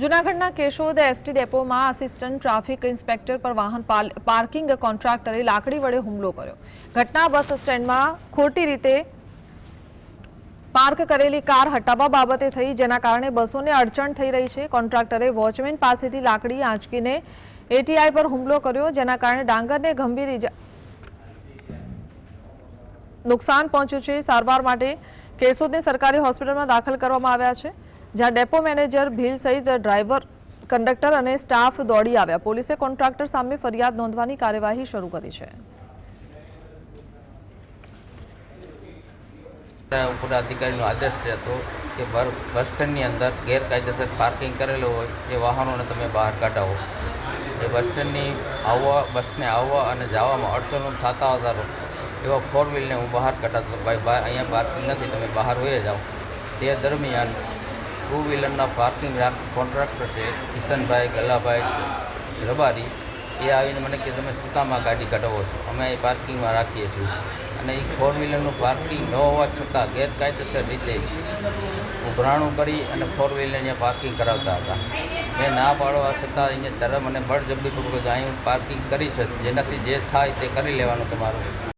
જૂનાગઢના કેશોદ એસટી ડેપોમાં assistant traffic inspector પર વાહન પાર્કિંગ કોન્ટ્રાક્ટરે લાકડી વડે હુમલો કર્યો. ઘટના બસ સ્ટેન્ડમાં ખોટી રીતે પાર્ક કરેલી કાર હટાવવા બાબતે થઈ, જેના કારણે બસોને અડચણ થઈ રહી છે. કોન્ટ્રાક્ટરે વોચમેન પાસેથી લાકડી આંચકીને એટીઆઈ પર હુમલો કર્યો, જેના કારણે ડાંગરને ગંભીર ઇજા નુકસાન પહોંચ્યું છે. સારવાર માટે કેશોદને સરકારી હોસ્પિટલમાં દાખલ કરવામાં આવ્યા છે. જ્યાં ડેપો મેનેજર, ભીલ સહિત ડ્રાઈવર, કંડક્ટર અને સ્ટાફ દોડી આવ્યા. પોલીસે કોન્ટ્રાક્ટર સામે ફરિયાદ નોંધવાની કાર્યવાહી શરૂ કરી છે. ઉપર અધિકારીનો આદેશ છે હતો કે બસ સ્ટેન્ડની અંદર ગેરકાયદેસર પાર્કિંગ કરેલું હોય એ વાહનોને તમે બહાર કાઢાવો. એ બસ સ્ટેન્ડની આવવા, બસને આવવા અને જવામાં અડચણો થતા હતા એવા ફોર વ્હીલને હું બહાર કાઢાતો. ભાઈ અહીંયા પાર્કિંગ નથી, તમે બહાર વહી જાઓ. તે દરમિયાન ટુ વ્હીલરના પાર્કિંગ રાખ કોન્ટ્રાક્ટર છે, કિશનભાઈ ગલાભાઈ રબારી. એ આવીને મને કે, તમે શું ગાડી કઢાવો છો. અમે એ પાર્કિંગમાં રાખીએ છીએ. અને એ ફોર વ્હીલરનું પાર્કિંગ ન હોવા છતાં ગેરકાયદેસર રીતે ઉભરાણું કરી અને ફોર વ્હીલર અહીંયા પાર્કિંગ કરાવતા હતા. મેં ના પાડવા છતાં અહીંયા તરત મને બળજબરીપૂર્વક અહીં પાર્કિંગ કરી છે જેનાથી જે થાય તે કરી લેવાનું તમારું.